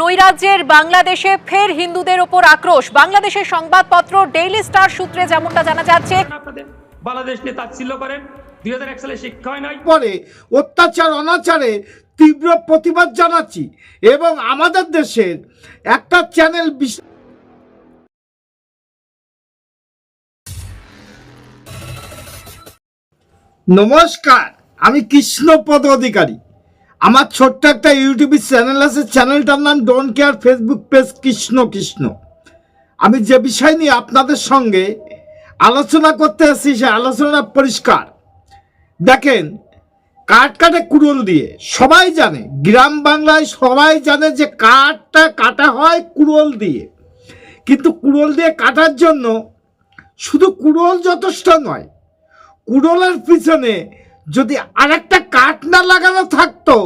নৈরাজ্যের বাংলাদেশে ফের হিন্দুদের ওপর আক্রোশ। বাংলাদেশের সংবাদপত্র ডেইলি স্টার সূত্রে যেমনটা জানা যাচ্ছে বাংলাদেশ নিয়ে তাচ্ছিল্য করেন। দুই হাজার এক সালে শিক্ষা হয় নাই। পরে অত্যাচার অনাচারে তীব্র প্রতিবাদ জানাচ্ছি এবং আমাদের দেশের একটা চ্যানেল নমস্কার আমি কৃষ্ণপদ অধিকারী। আমার ছোট্ট একটা ইউটিউব চ্যানেল আছে চ্যানেলটার নাম don't care Facebook page Krishna Krishna. আমি যে বিষয় নিয়ে আপনাদের সঙ্গে আলোচনা করতে এসেছি সে আলোচনা পরিষ্কার। দেখেন, কাঠ কাটে কুড়োল দিয়ে। সবাই জানে, গ্রাম বাংলায় সবাই জানে যে কাঠটা কাটা হয় কুড়োল দিয়ে। কিন্তু কুড়োল দিয়ে কাটার জন্য শুধু কুড়োল যথেষ্ট নয়, কুড়োলের পিছনে যদি আরেকটা কাঠ না লাগানো থাকতো,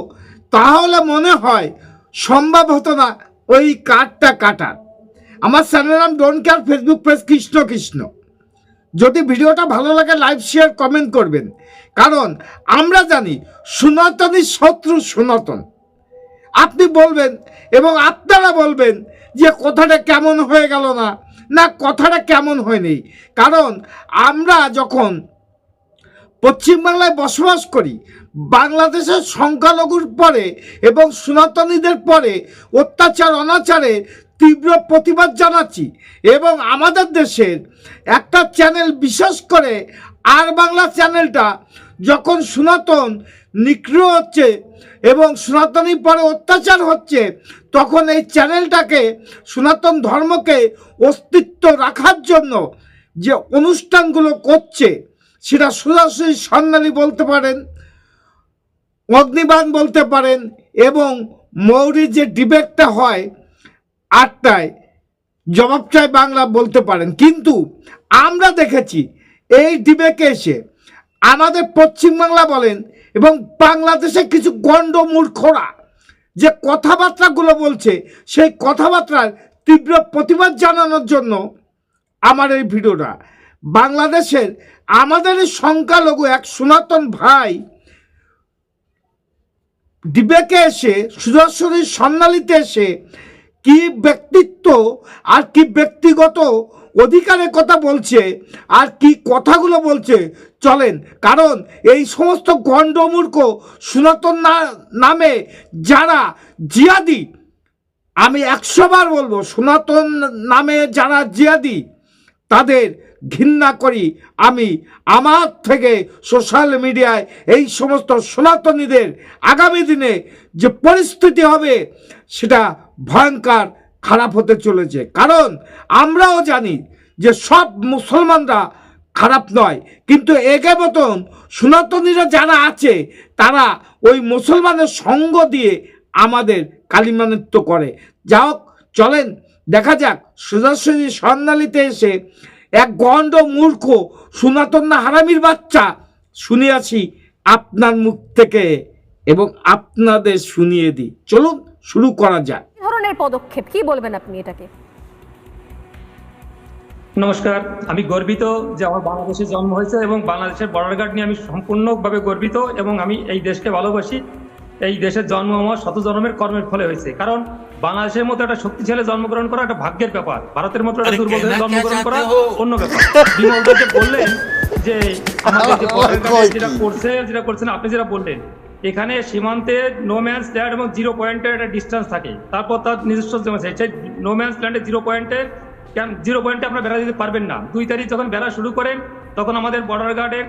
তাহলে মনে হয় সম্ভব হতো না ওই কাঠটা কাটার। আমার চ্যানেল নাম don't care Facebook page Krishna Krishna. যদি ভিডিওটা ভালো লাগে লাইভ শেয়ার কমেন্ট করবেন। কারণ আমরা জানি সনাতনী শত্রু সনাতন। আপনি বলবেন এবং আপনারা বলবেন যে কথাটা কেমন হয়ে গেল না না কথাটা কেমন হয়নি। কারণ আমরা যখন পশ্চিমবাংলায় বসবাস করি, বাংলাদেশের সংখ্যালঘুর পরে এবং সনাতনীদের পরে অত্যাচার, অনাচারে তীব্র প্রতিবাদ জানাচ্ছি এবং আমাদের দেশের একটা চ্যানেল বিশেষ করে আর বাংলা চ্যানেলটা যখন সনাতন নিগ্রহ হচ্ছে এবং সনাতনী পরে অত্যাচার হচ্ছে, তখন এই চ্যানেলটাকে সনাতন ধর্মকে অস্তিত্ব রাখার জন্য যে অনুষ্ঠানগুলো করছে সেটা সোজাসুজি সন্ন্যালী বলতে পারেন, অগ্নিবাণ বলতে পারেন এবং মৌরির যে ডিবেটটা হয় আটটায় জবাব বাংলা বলতে পারেন। কিন্তু আমরা দেখেছি এই ডিবেকে এসে আমাদের পশ্চিমবাংলা বলেন এবং বাংলাদেশে কিছু গণ্ড মূর্খরা যে কথাবার্তাগুলো বলছে, সেই কথাবার্তার তীব্র প্রতিবাদ জানানোর জন্য আমার এই ভিডিওটা। বাংলাদেশের আমাদের সংখ্যালঘু এক সনাতন ভাই ডিবেকে এসে সুদর্শনী সন্ন্যালিতে এসে কি ব্যক্তিত্ব আর কি ব্যক্তিগত অধিকারের কথা বলছে আর কি কথাগুলো বলছে, চলেন। কারণ এই সমস্ত গণ্ডমূর্খ সনাতন নামে যারা জিয়াদি, আমি একশোবার বলব, সনাতন নামে যারা জিয়াদি, তাদের ঘৃণা করি আমি। আমার থেকে সোশ্যাল মিডিয়ায় এই সমস্ত সনাতনীদের আগামী দিনে যে পরিস্থিতি হবে, সেটা ভয়ঙ্কর, খারাপ হতে চলেছে। কারণ আমরাও জানি যে সব মুসলমানরা খারাপ নয়। কিন্তু একে মতন সনাতনীরা যারা আছে, তারা ওই মুসলমানের সঙ্গ দিয়ে আমাদের কালিমানিত্ব করে। যা হোক চলেন, দেখা যাক সুদর্শনী সন্ন্যালিতে এসে এক গণ্ড মূর্খ সনাতন না হারামির বাচ্চা শুনিয়াছি আপনার মুখ থেকে এবং আপনাদের শুনিয়ে দিই। চলুন শুরু করা যাক। কি ধরনের পদক্ষেপ? কি বলবেন আপনি এটাকে? নমস্কার আমি গর্বিত যে আমার বাংলাদেশে জন্ম হয়েছে এবং বাংলাদেশের বর্ডার গার্ড নিয়ে আমি সম্পূর্ণভাবে গর্বিত এবং আমি এই দেশকে ভালোবাসি। এই দেশের জন্ম আমার শত জন্মের কর্মের ফলে হয়েছে। কারণ বাংলাদেশের মতো একটা শক্তিশালী জন্মগ্রহণ করা একটা ভাগ্যের ব্যাপার। ভারতের মতো একটা দুর্বল জন্মগ্রহণ করা অন্য ব্যাপার। বললেন যে আমাদের যেটা করছে যেটা করছেন আপনি যেটা বললেন এখানে সীমান্তে নো ম্যান্স ল্যান্ড এবং জিরো পয়েন্টের একটা ডিস্টেন্স থাকে। তারপর তার নিজস্ব জমা আছে। সেই নো ম্যান্স ল্যান্ডে জিরো পয়েন্টে কেন জিরো পয়েন্টে আপনারা বেড়া দিতে পারবেন না। দুই তারিখ যখন বেড়া শুরু করেন তখন আমাদের বর্ডার গার্ডের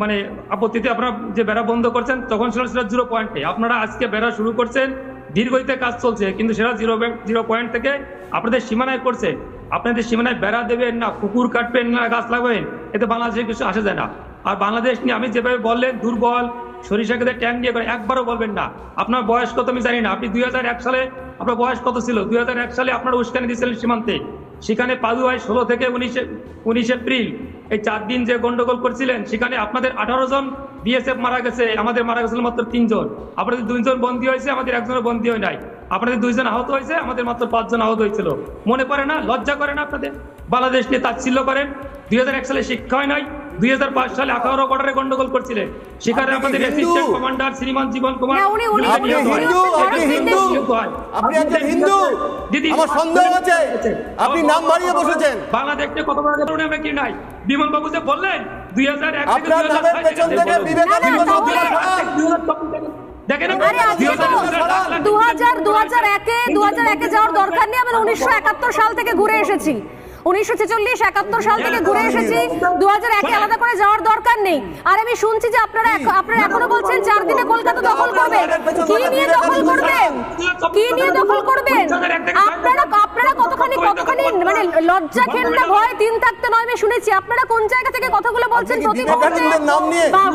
মানে আপত্তিতে আপনারা যে বেড়া বন্ধ করছেন, তখন ছিল সেটা জিরো পয়েন্টে আপনারা আজকে বেড়া শুরু করছেন দীর্ঘতে কাজ চলছে, কিন্তু সেটা জিরো জিরো পয়েন্ট থেকে আপনাদের সীমানায় করছে আপনাদের সীমানায় বেড়া দেবেন না, কুকুর কাটবেন না, গাছ লাগাবেন, এতে বাংলাদেশে কিছু আসা যায় না। আর বাংলাদেশ নিয়ে আমি যেভাবে বললেন, দুর্বল সরিষা খেতে ট্যাঙ্ক দিয়ে করে একবারও বলবেন না। আপনার বয়স কত আমি জানি না, আপনি দুই হাজার এক সালে, আপনার বয়স কত ছিল? দুই হাজার এক সালে আপনার উস্কানি দিয়েছিলেন সীমান্তে। সেখানে পাদুয়ায় ষোলো থেকে উনিশে, উনিশ এপ্রিল, এই চার দিন যে গন্ডগোল করছিলেন, সেখানে আপনাদের আঠারো জন বিএসএফ মারা গেছে, আমাদের মারা গেছিল মাত্র তিনজন। আপনাদের দুইজন বন্দী হয়েছে, আমাদের একজনের বন্দী হয় নাই। আপনাদের দুইজন আহত হয়েছে, আমাদের মাত্র পাঁচজন আহত হয়েছিল। মনে পড়ে না? লজ্জা করে না আপনাদের? বাংলাদেশ নিয়ে তাচ্ছিল্য করেন। দুই হাজার এক সালে শিক্ষা হয় নাই। দুই হাজার পাঁচ সালে আখাউড়া বর্ডারে গন্ডগোল করছিলেন। সেখানে আমাদের অ্যাসিস্ট্যান্ট কমান্ডার শ্রীমান জীবন কুমার না, উনি- উনি- আপনি নিহত। হিন্দু? আপনি এটা হিন্দু? নিহত। আপনি একজন হিন্দু? দিদি, আমার সন্দেহ আছে আপনি নাম বাড়িয়ে বসেছেন? বাংলাদেশকে কত বড় আমরা কি নাই? বিমল বাবু যে বললেন দুই হাজার এক থেকে আপনার দুই হাজার নামের ছয় পেছন থেকে থেকে বিবেকানন্দ না, শব্দটা তাহলে- সরান। দেখেন দু হাজার দু হাজার একে দু হাজার একে যাওয়ার দরকার নেই আমরা উনিশশো একাত্তর সাল থেকে ঘুরে এসেছি। উনিশশো ছেচল্লিশ একাত্তর সাল থেকে ঘুরে এসেছি। দু হাজার একে আলাদা করে যাওয়ার দরকার নেই। আর আমি শুনছি যে আপনারা আপনারা এখনও বলছেন চার দিনে কলকাতা দখল করবেন কি নিয়ে দখল করবেন কি নিয়ে দখল করবেন আপনারা আপনারা কতখানি কতখানি মানে লজ্জা ঘেন্না ভয় থাকতে নয় আমি শুনেছি। আপনারা কোন জায়গা থেকে কথাগুলো বলছেন? প্রতি মুহূর্তে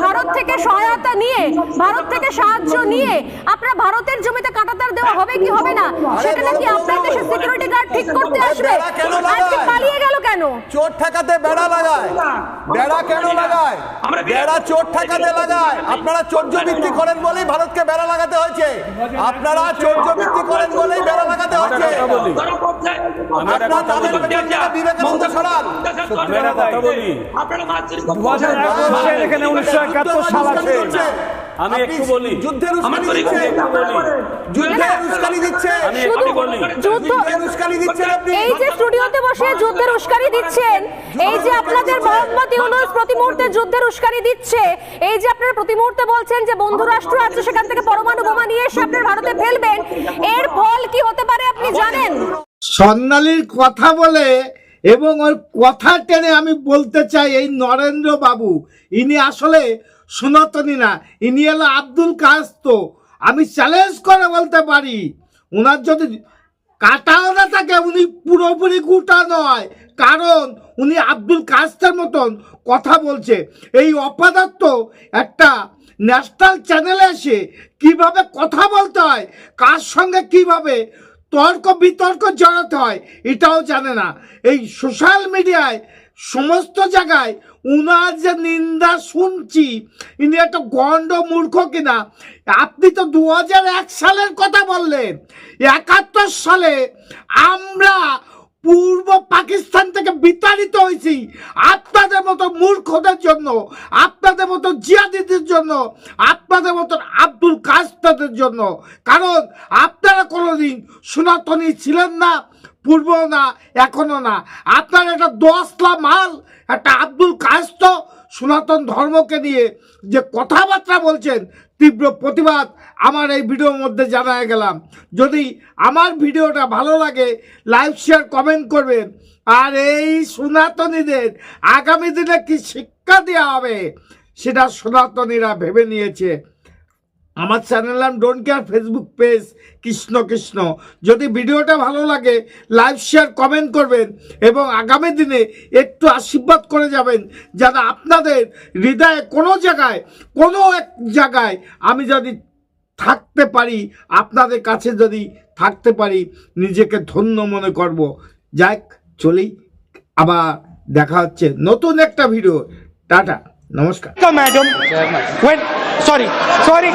ভারত থেকে সহায়তা নিয়ে ভারত থেকে সাহায্য নিয়ে আপনার ভারতের জমিতে কাটাতার দেওয়া হবে কি হবে না? সেটা নাকি আপনার দেশের সিকিউরিটি গার্ড ঠিক করতে আসবে? চোর ঠেকাতে বেড়া লাগায়। বেড়া কেন লাগায়? বেড়া চোর ঠেকাতে লাগায়। আপনারা চৌর্য বৃত্তি করেন বলেই ভারতকে বেড়া লাগাতে হয়েছে। আপনারা চৌর্য বৃত্তি করেন বলেই বেড়া লাগাতে হয়েছে। আপনার বিবেকানন্দ সরান। আমি একটা কথা বলি। আপনারা এখানে উনিশশো একাত্তর সাল আছে। আমি একটু বলি যুদ্ধের উস্কানি দিচ্ছে। যুদ্ধের উস্কানি দিচ্ছে। আমি একটু বলি। যুদ্ধের উস্কানি দিচ্ছেন আপনি। এই যে স্টুডিওতে বসে যুদ্ধের উস্কানি দিচ্ছেন এই যে আপনাদের মোহাম্মদ ইউনুস প্রতি মুহূর্তে যুদ্ধের উস্কানি দিচ্ছে এই যে আপনারা প্রতি মুহূর্তে বলছেন যে বন্ধু রাষ্ট্র আছে সেখান থেকে পরমাণু বোমা নিয়ে এসে আপনার ভারতে ফেলবেন এর ফল কি হতে পারে আপনি জানেন? স্বর্ণালীর কথা বলে এবং ওর কথা টেনে আমি বলতে চাই এই নরেন্দ্র বাবু ইনি আসলে সনাতনী না, ইনি হলো আব্দুল কাস্ত। আমি চ্যালেঞ্জ করে বলতে পারি ওনার যদি কাটাও না থাকে, উনি পুরোপুরি গুটা নয়। কারণ উনি আব্দুল কাস্তের মতন কথা বলছে। এই অপদার্থ একটা ন্যাশনাল চ্যানেলে এসে কীভাবে কথা বলতে হয়, কার সঙ্গে কীভাবে তর্ক বিতর্ক জড়াতে হয়, এটাও জানে না। এই সোশ্যাল মিডিয়ায় সমস্ত জায়গায় উনার যে নিন্দা শুনছি, ইনি একটা গণ্ড মূর্খ কিনা, আপনি তো দু সালের কথা বললেন। একাত্তর সালে আমরা পূর্ব পাকিস্তান থেকে বিতাড়িত হয়েছি আপনাদের মতো মূর্খদের জন্য, আপনাদের মতো জিয়াদিদের জন্য, আপনাদের মতো আব্দুল কাস্তাদের জন্য। কারণ আপনারা কোনোদিন সনাতনী ছিলেন না পূর্ব না, এখনও না। আপনার একটা দশলা মাল, একটা আব্দুল কাস্ত সনাতন ধর্মকে নিয়ে যে কথাবার্তা বলছেন, তীব্র প্রতিবাদ আমার এই ভিডিওর মধ্যে জানায় গেলাম। যদি আমার ভিডিওটা ভালো লাগে, লাইক, শেয়ার, কমেন্ট করবেন। আর এই সনাতনীদের আগামী দিনে কি শিক্ষা দেওয়া হবে, সেটা সনাতনীরা ভেবে নিয়েছে। আমার চ্যানেল নাম don't care Facebook page Krishna Krishna. যদি ভিডিওটা ভালো লাগে লাইক শেয়ার কমেন্ট করবেন এবং আগামী দিনে একটু আশীর্বাদ করে যাবেন যেন আপনাদের হৃদয়ে কোনো জায়গায়, কোনো এক জায়গায় আমি যদি থাকতে পারি, আপনাদের কাছে যদি থাকতে পারি, নিজেকে ধন্য মনে করব। যাক চলি, আবার দেখা হচ্ছে নতুন একটা ভিডিও। টাটা। নমস্কার madam. When, sorry, sorry.